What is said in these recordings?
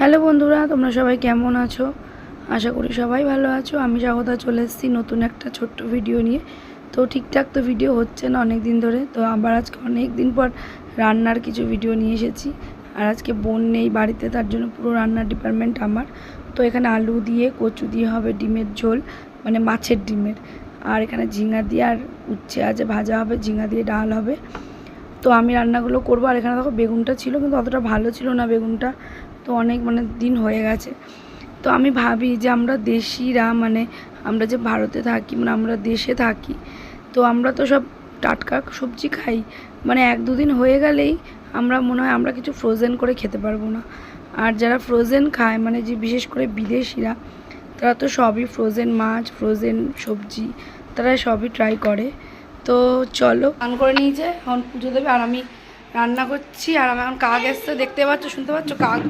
Hello বন্ধুরা, তোমরা সবাই কেমন আছো? আশা করি সবাই ভালো আছো। আমি স্বাগতা চলে এসেছি নতুন একটা ছোট্ট ভিডিও নিয়ে। তো ঠিকঠাক তো ভিডিও হচ্ছে না অনেক দিন ধরে। তো আবার আজকে অনেক দিন পর রান্নার কিছু ভিডিও নিয়ে এসেছি। আর আজকে বোন নেই বাড়িতে, তার জন্য পুরো রান্নার ডিপার্টমেন্ট আমার। তো এখানে আলু দিয়ে, কচু দিয়ে হবে ডিমের ঝোল মানে মাছের ডিমের। আর এখানে ঝিঙা দিয়ে আর উচ্ছে আছে, ভাজা হবে, ঝিঙা দিয়ে ডাল হবে। তো আমি রান্নাগুলো করব। আর এখানে দেখো বেগুনটা ছিল, কিন্তু অতটা ভালো ছিল না বেগুনটা। তো অনেক মানে দিন হয়ে গেছে। তো আমি ভাবি যে আমরা দেশিরা মানে আমরা যে ভারতে থাকি মানে আমরা দেশে থাকি, তো আমরা তো সব টাটকা সবজি খাই। মানে এক দুদিন হয়ে গেলেই আমরা মনে হয় আমরা কিছু ফ্রোজেন করে খেতে পারব না। আর যারা ফ্রোজেন খায় মানে যে বিশেষ করে বিদেশিরা, তারা তো সবই ফ্রোজেন মাছ ফ্রোজেন সবজি, তারা সবই ট্রাই করে। তো চলো। পান করে নিয়েছে, এখন পুজো দেবে, আর আমি রান্না করছি, আর আমি এখন কাক এসছে, দেখতে পাচ্ছ, শুনতে পাচ্ছ, কাক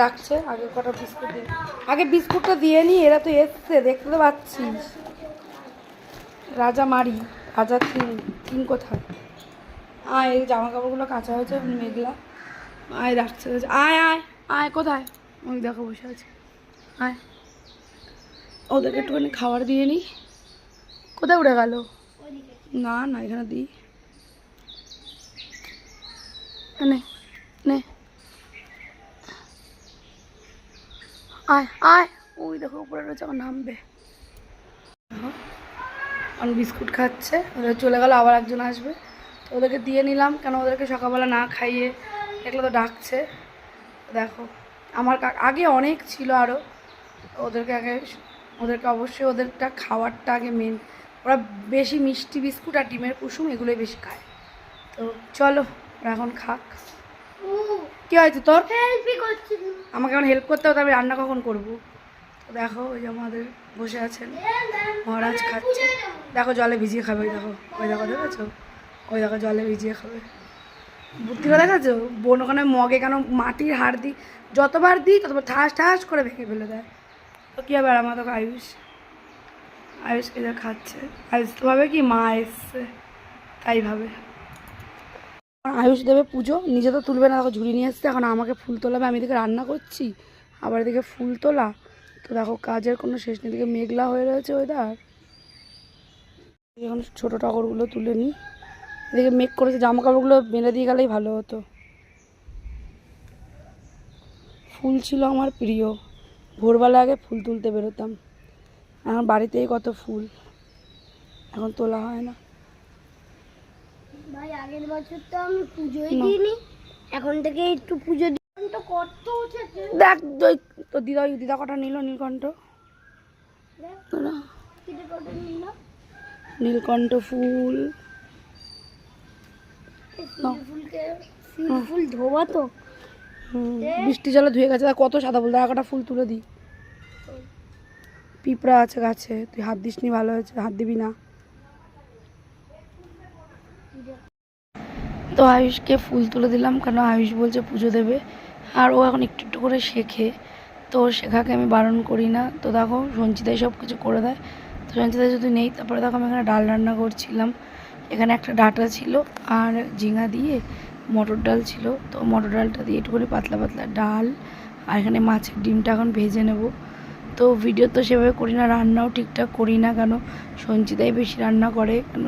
ডাকছে, আগে কটা বিস্কুট দিয়ে আগে বিস্কুটটা দিয়ে নি, এরা তো এসছে, দেখতে তো রাজা মারি, রাজা কিং কিং কোথায়? আয়, এই জামা কাপড়গুলো কাঁচা হয়েছে মেঘলা। আয়, ডাকছে আয় আয় আয়, কোথায়? ওই দেখো, বসে আছে। আয়। ওদেরকে একটুখানি খাবার দিয়ে নিই কোথায় উড়ে গেল? না না, এখানে দিই। নে নে। আয় আয়। ওই দেখো, উপরে রয়েছে আমার নামবে। আমি বিস্কুট খাচ্ছে। ওদের চলে গেল, আবার একজন আসবে। তো ওদেরকে দিয়ে নিলাম, কেন ওদেরকে সকালবেলা না খাইয়ে এগুলো তো ডাকছে। দেখো, আমার আগে অনেক ছিল আরও ওদেরকে আগে, ওদেরকে অবশ্যই ওদেরটা খাওয়ারটা আগে মেন ওরা বেশি মিষ্টি বিস্কুট আর ডিমের কুসুম এগুলোই বেশি খায়। তো চলো ওরা এখন খাক। কি হয়েছে তোর? আমাকে এখন হেল্প করতে হবে আমি রান্না কখন করব? তো দেখো ওই যে আমাদের বসে আছেন মহারাজ খাচ্ছে। দেখো জলে ভিজিয়ে খাবে ওই দেখো ওই দেখো দেখেছ? ওই দেখো জলে ভিজিয়ে খাবে। বুদ্ধি করে দেখাচ্ছো বোন ওখানে মগে কেন মাটির হাড় দিই যতবার দিই ততবার ঠাস ঠাস করে ভেঙে ফেলে দেয়। তো কী হবে আর আমার তোকে আয়ুষ আয়ুষকে খাচ্ছে। আয়ুষ তো ভাবে কি মা এসছে? তাই ভাবে। আয়ুষ দেবে পুজো, নিজে তো তুলবে না, দেখো ঝুড়ি নিয়ে এসছে, এখন আমাকে ফুল তোলাবে আমি এদিকে রান্না করছি, আবার এদিকে ফুল তোলা। তো দেখো কাজের কোনো শেষ নেই, এদিকে মেঘলা হয়ে রয়েছে ওয়েদার এখন ছোটো টগরগুলো তুলে নিই। এদিকে মেঘ করেছে জামা কাপড়গুলো বেঁধে দিয়ে গেলেই ভালো হতো। ফুল ছিল আমার প্রিয়। ভোরবেলা আগে ফুল তুলতে বেরোতাম। এখন বাড়িতেই কত ফুল। এখন তোলা হয় না। ভাই আগের বছর তো আমি পুজোই। দিইনি এখন থেকে একটু পুজো তো কত দেখ তো দিদা ওই দিদা কটা নিল নীলকণ্ঠ। নীলকণ্ঠ ফুল। ফুল ধোবা তো। বৃষ্টি জলে ধুয়ে গেছে কত সাদা ফুল? দেখা কটা ফুল তুলে দিই। পিঁপড়া আছে গাছে, তুই হাত দিসনি ভালো হয়েছে, হাত দিবি না। তো আয়ুষকে ফুল তুলে দিলাম, কেন আয়ুষ বলছে পুজো দেবে। আর ও এখন একটু একটু করে শেখে। তো শেখাকে আমি বারণ করি না। তো দেখো, সঞ্চিতাই সব কিছু করে দেয়। তো সঞ্চিতা যদি নেই, তারপরে দেখো আমি এখানে ডাল রান্না করছিলাম। এখানে একটা ডাটা ছিল আর ঝিঙা দিয়ে মটর ডাল ছিল। তো মটর ডালটা দিয়ে একটু করে পাতলা পাতলা ডাল আর এখানে মাছের ডিমটা এখন ভেজে নেব। তো ভিডিও তো সেভাবে করি না, রান্নাও ঠিকঠাক করি না কেন? সঞ্চিতাই বেশি রান্না করে কেন?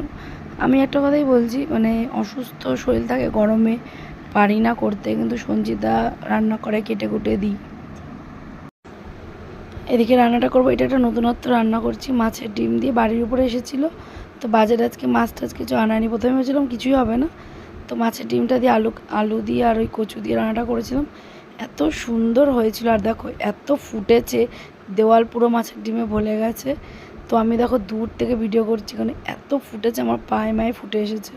আমি একটা কথাই বলছি মানে অসুস্থ শরীর থাকে গরমে, পারি না করতে, কিন্তু সঞ্চিতা রান্না করে কেটে কুটে দিই। এদিকে রান্নাটা করব, এটা একটা নতুনত্ব রান্না করছি, মাছের ডিম দিয়ে বাড়ির উপরে এসেছিল, তো বাজারে আজকে মাছ টাছ কিছু আনানি প্রথমে ভেবেছিলাম কিছুই হবে না, তো মাছের ডিমটা দিয়ে আলু আলু দিয়ে আর ওই কচু দিয়ে রান্নাটা করেছিলাম, এত সুন্দর হয়েছিল, আর দেখো এত ফুটেছে দেওয়াল পুরো মাছের ডিমে ভলে গেছে। তো আমি দেখো দূর থেকে ভিডিও করছি কারণ এত ফুটেছে, আমার পায়ে মায়ে ফুটে এসেছে।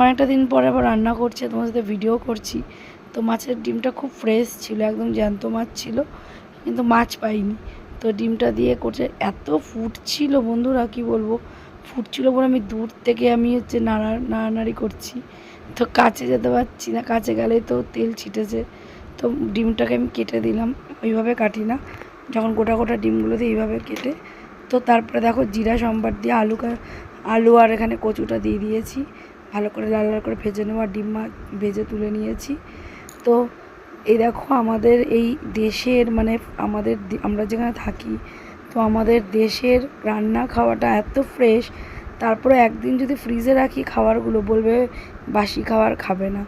অনেকটা দিন পরে আবার রান্না করছি তোমার সাথে ভিডিও করছি। তো মাছের ডিমটা খুব ফ্রেশ ছিল, একদম জ্যান্ত মাছ ছিল, কিন্তু মাছ পাইনি। তো ডিমটা দিয়ে করছে, এত ফুটছিল বন্ধুরা, কি বলব? ফুটছিল বলে আমি দূর থেকে আমি হচ্ছে নাড়া, নাড়ানাড়ি করছি। তো কাছে যেতে পারছি না, কাছে গেলেই তো তেল ছিটেছে। তো ডিমটাকে আমি কেটে দিলাম, ওইভাবে কাটি না। যখন গোটা গোটা ডিমগুলো দিয়ে এইভাবে কেটে, তো তারপরে দেখো জিরা, সম্বার দিয়ে আলু আলু আর এখানে কচুটা দিয়ে দিয়েছি। ভালো করে লাল লাল করে ভেজে নেওয়া ডিম ভেজে তুলে নিয়েছি। তো এই দেখো আমাদের এই দেশের মানে আমাদের আমরা যেখানে থাকি, তো আমাদের দেশের রান্না খাওয়াটা এত ফ্রেশ তারপরে একদিন যদি ফ্রিজে রাখি খাবারগুলো, বলবে বাসি খাবার খাবে না।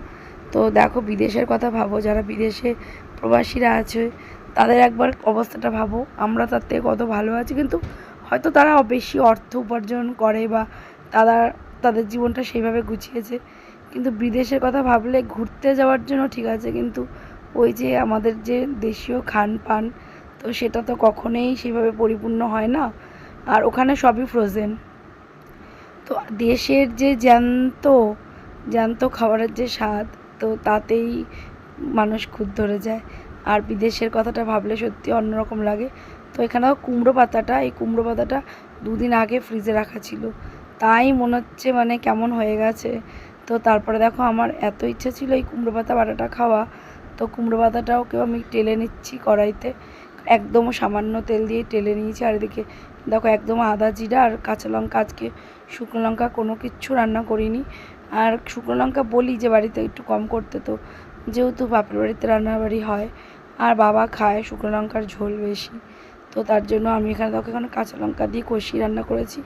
তো দেখো বিদেশের কথা ভাবো, যারা বিদেশে প্রবাসীরা আছে তাদের একবার অবস্থাটা ভাবো। আমরা তার থেকে কত ভালো আছি, কিন্তু হয়তো তারা বেশি অর্থ উপার্জন করে বা তারা তাদের জীবনটা সেইভাবে গুছিয়েছে। কিন্তু বিদেশের কথা ভাবলে ঘুরতে যাওয়ার জন্য ঠিক আছে, কিন্তু ওই যে আমাদের যে দেশীয় খান পান তো সেটা তো কখনোই সেভাবে পরিপূর্ণ হয় না। আর ওখানে সবই ফ্রোজেন তো দেশের যে জ্যান্ত জ্যান্ত খাবারের যে স্বাদ, তো তাতেই মানুষ খুদ ধরে যায়। আর বিদেশের কথাটা ভাবলে সত্যি অন্যরকম লাগে। তো এখানেও কুমড়ো পাতাটা, এই কুমড়ো পাতাটা দুদিন আগে ফ্রিজে রাখা ছিল। তাই মনে হচ্ছে মানে কেমন হয়ে গেছে। তো তারপরে দেখো আমার এত ইচ্ছা ছিল এই কুমড়ো পাতা বাটাটা খাওয়া। তো কুমড়ো পাতাটাওকেও আমি টেলে নিচ্ছি কড়াইতে। একদম সামান্য তেল দিয়ে টেলে নিয়েছি। আর এদিকে দেখো একদম আদা জিরা আর কাঁচা লঙ্কা, আজকে শুকনো লঙ্কা কোনো কিচ্ছু রান্না করিনি। আর শুকনো লঙ্কা বলি যে বাড়িতে একটু কম করতে তো। যেহেতু বাপের বাড়িতে রান্নার বাড়ি হয়। আর বাবা খায় শুকনো লঙ্কার ঝোল বেশি। তো তার জন্য আমি এখানে দেখো, এখানে কাঁচা লঙ্কা দিয়ে কষিয়ে রান্না করেছি।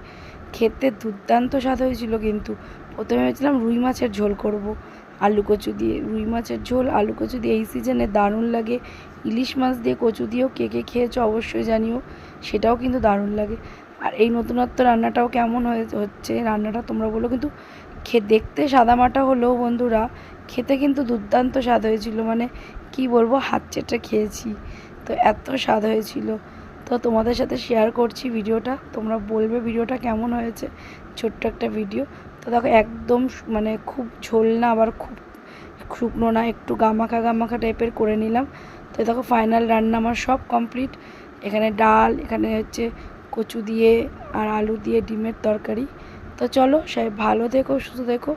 খেতে দুর্দান্ত স্বাদ হয়েছিল কিন্তু। প্রথমে ভেবেছিলাম রুই মাছের ঝোল করব। আলু কচু দিয়ে, রুই মাছের ঝোল, আলু কচু দিয়ে এই সিজনে দারুণ লাগে। ইলিশ মাছ দিয়ে কচু দিয়েও কে কে খেয়েছো অবশ্যই জানিও, সেটাও কিন্তু দারুণ লাগে। আর এই নতুনত্ব রান্নাটাও কেমন হয়ে, হচ্ছে, রান্নাটা তোমরা বলো। কিন্তু খে, দেখতে সাদামাটা হলেও বন্ধুরা খেতে কিন্তু দুর্দান্ত স্বাদ হয়েছিল মানে কি বলব, হাত চেটে খেয়েছি। তো এত স্বাদ হয়েছিল। তো তোমাদের সাথে শেয়ার করছি ভিডিওটা, তোমরা বলবে ভিডিওটা কেমন হয়েছে, ছোট্ট একটা ভিডিও তো দেখো, একদম মানে খুব ঝোল না, আবার খুব শুকনো না, একটু গামাখা গামাখা টাইপের করে নিলাম। তো দেখো ফাইনাল রান্না আমার সব কমপ্লিট এখানে ডাল, এখানে হচ্ছে কচু দিয়ে আর আলু দিয়ে ডিমের তরকারি। তো চলো, সবাই ভালো দেখো সুস্থ থেকো।